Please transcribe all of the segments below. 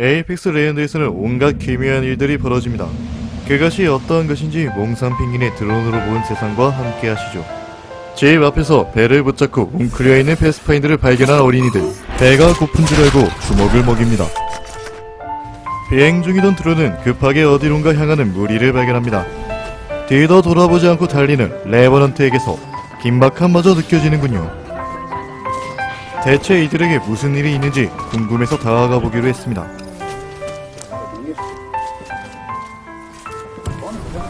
에이펙스 레전드에서는 온갖 기묘한 일들이 벌어집니다. 그것이 어떠한 것인지 몽상 펭귄의 드론으로 본 세상과 함께 하시죠. 집 앞에서 배를 붙잡고 웅크려 있는 패스파인드를 발견한 어린이들. 배가 고픈 줄 알고 주먹을 먹입니다. 비행 중이던 드론은 급하게 어디론가 향하는 무리를 발견합니다. 뒤도 돌아보지 않고 달리는 레버넌트에게서 긴박함마저 느껴지는군요. 대체 이들에게 무슨 일이 있는지 궁금해서 다가가 보기로 했습니다.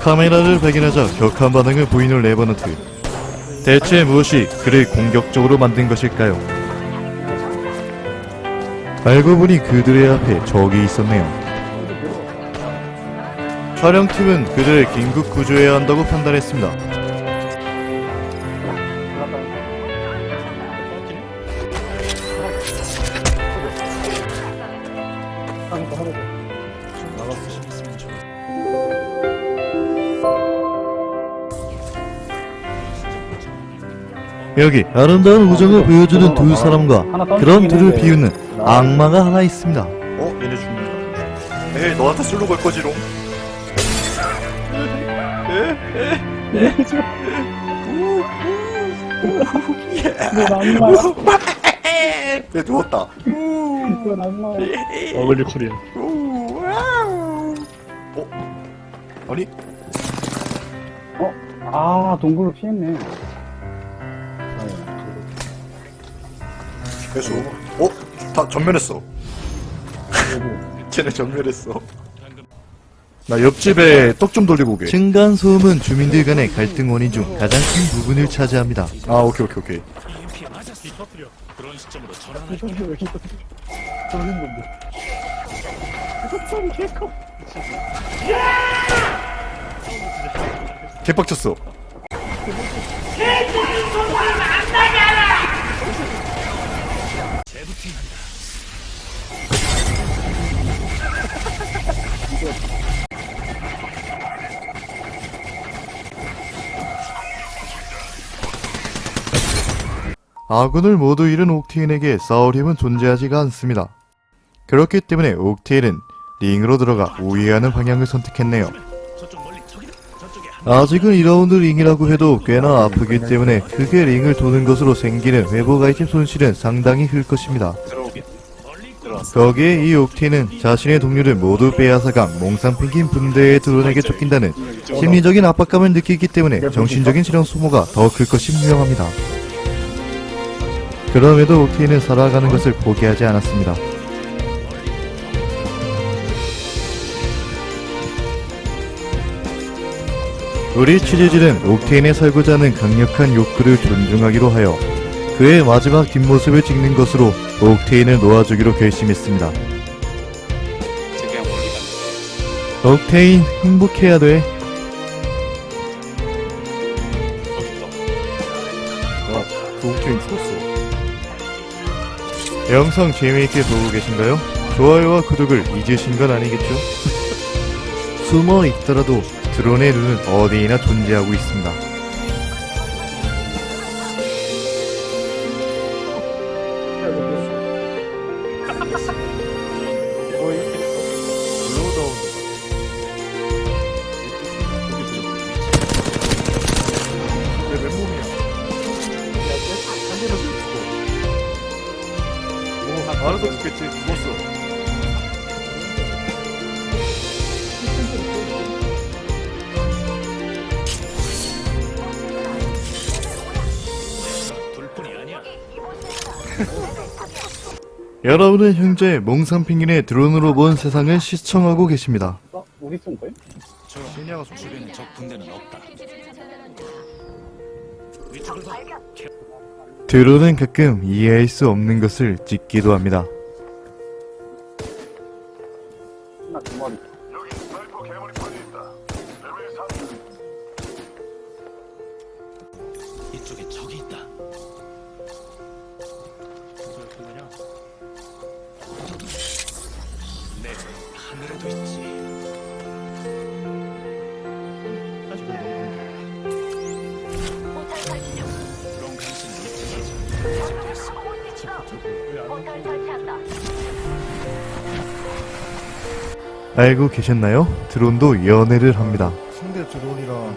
카메라를 발견하자 격한 반응을 보이는 레버넌트. 대체 무엇이 그를 공격적으로 만든 것일까요? 알고 보니 그들의 앞에 적이 있었네요. 촬영팀은 그들을 긴급 구조해야 한다고 판단했습니다. 여기 아름다운 우정을 보여주는 두 사람과 그런 둘을 비우는 악마가 하나 있습니다. 어? 얘네 죽는다. 에이 너한테 술로 걸 거지롱. 내 누웠다. 어글리 코리아. 어? 아니 아 동굴을 피했네 계속. 어? 다 전멸했어. 쟤네 전멸했어. 나 옆집에 떡 좀 돌리고 오게. 층간 소음은 주민들 간의 갈등 원인 중 가장 큰 부분을 차지합니다. 아 오케이 오케이 오케이. 개빡쳤어. 아군을 모두 잃은 옥테인에게 싸울 힘은 존재하지가 않습니다. 그렇기 때문에 옥테인은 링으로 들어가 우회하는 방향을 선택했네요. 아직은 2라운드 링이라고 해도 꽤나 아프기 때문에 크게 링을 도는 것으로 생기는 회복 아이템 손실은 상당히 클 것입니다. 거기에 이 옥테인은 자신의 동료를 모두 빼앗아간 몽상 펭귄 분대의 드론에게 쫓긴다는 심리적인 압박감을 느끼기 때문에 정신적인 실현 소모가 더 클 것이 분명합니다. 그럼에도 옥테인은 살아가는 것을 포기하지 않았습니다. 우리 취재진은 옥테인의 살고자 하는 강력한 욕구를 존중하기로 하여 그의 마지막 뒷모습을 찍는 것으로 옥테인을 놓아주기로 결심했습니다. 옥테인 행복해야 돼. 옥테인 죽었어. 영상 재미있게 보고 계신가요? 좋아요와 구독을 잊으신 건 아니겠죠? 숨어 있더라도 드론의 눈은 어디에나 존재하고 있습니다. 알아서 죽겠지. 여러분은 현재 몽상핑인의 드론으로 본 세상을 시청하고 계십니다. 어? 우리 쏜 거예요? 신야가 속 주변에 적 군대는 없다. 드론은 가끔 이해할 수 없는 것을 찍기도 합니다. 하나 두 마리 이쪽에 적이 있다. 하늘에도 있지. 알고 계셨나요? 드론도 연애를 합니다. 상대 드론이랑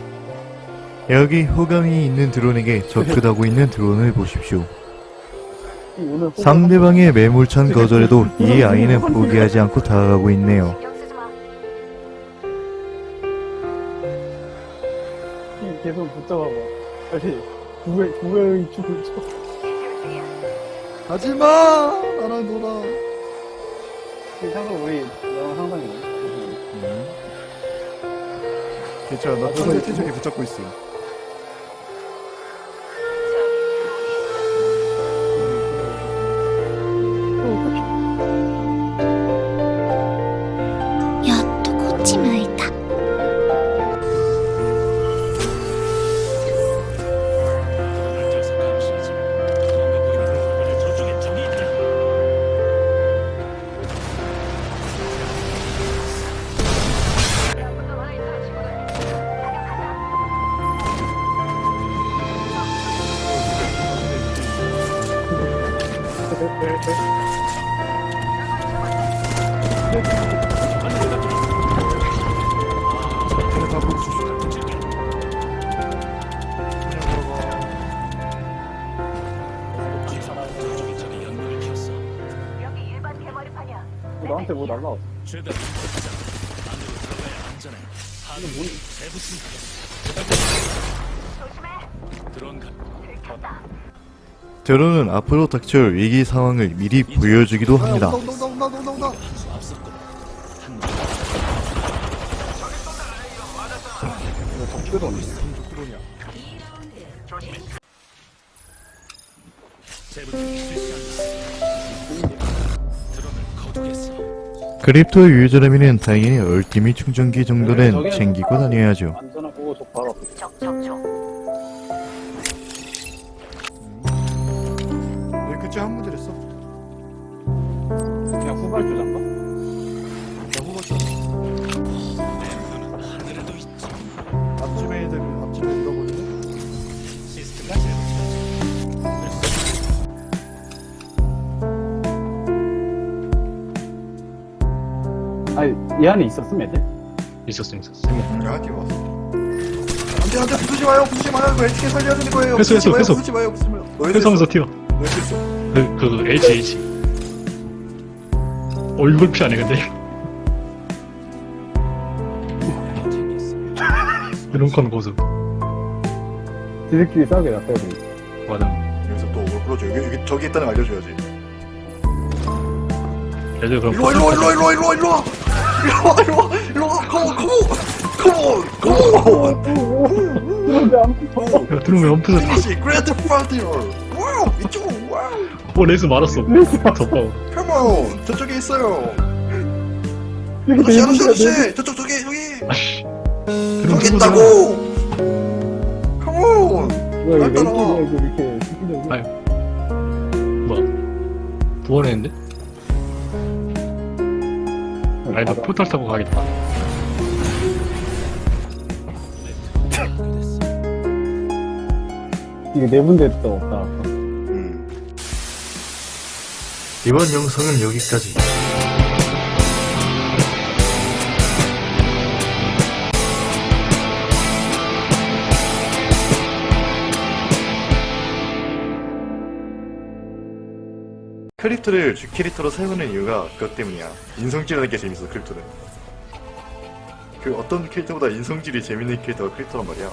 여기 호감이 있는 드론에게 접근하고 있는 드론을 보십시오. 상대방의 매몰찬 거절에도 이 아이는 포기하지 않고 다가가고 있네요. 이 계속 붙잡아봐. 빨리 구글 구글 춤을 춰. 가지마 나랑 놀아 괜찮아 우리 영화 상당히. 괜찮아 나 상대 티적이 붙잡고 있어 어, 나한테 뭐 날라왔어. 죄다 인격자. 안으로 들어가야 안전해. 하늘 문 대부순. 드론 가. 드론은 앞으로 닥칠 위기 상황을 미리 보여주기도 아 합니다. 제부터 크립토 유저라면은 당연히 얼티밋 충전기 정도는 챙기고 다녀야죠. 안전하고 바로. 왜 그때 한 문제 했어? 그냥 후발주장가? 이 안에 있었음 애들? 있었음 있었음. 야 뒤에 왔어. 안돼 안돼 부수지 마요 부수지 마요. 이거 어떻게 살려야 되는 거예요. 회수, 회수, 회수. 부수지 마요 부수지 마요. 너 회수하면서 튀어. 왜 했어? 그, 그 H H 얼굴 피 아니 근데. 이런 건 고수. 지들끼리 싸우게 놨어야 돼. 맞아. 여기서 또 오글 끌어줘 여기, 여기 저기 있다는 거 알려줘야지. 얘들 그럼 일로 와 일로 와 일로 와 일로 와 일로 와 일로와 일로와 일로와 컴온 컴온 컴온 컴온 야 들으면 엄청 피니시 그레이트 파티어 와우 이쪽 와우 어 레이스 말았어 덮어 컴온 저쪽에 있어요 아저씨 내 아저씨 아저씨 저쪽 저기 저기 아씨 저기 있다고 컴온 날이 따라와. 뭐야 두번 했는데? 아니 나 포탈 타고 가겠다 이게 네 문제 또 없다. 음. 이번 영상은 여기까지. 크립토를 주 캐릭터로 사용하는 이유가 그것 때문이야. 인성질하는 게 재밌어, 크립토는. 그 어떤 캐릭터보다 인성질이 재밌는 캐릭터가 크립토란 말이야.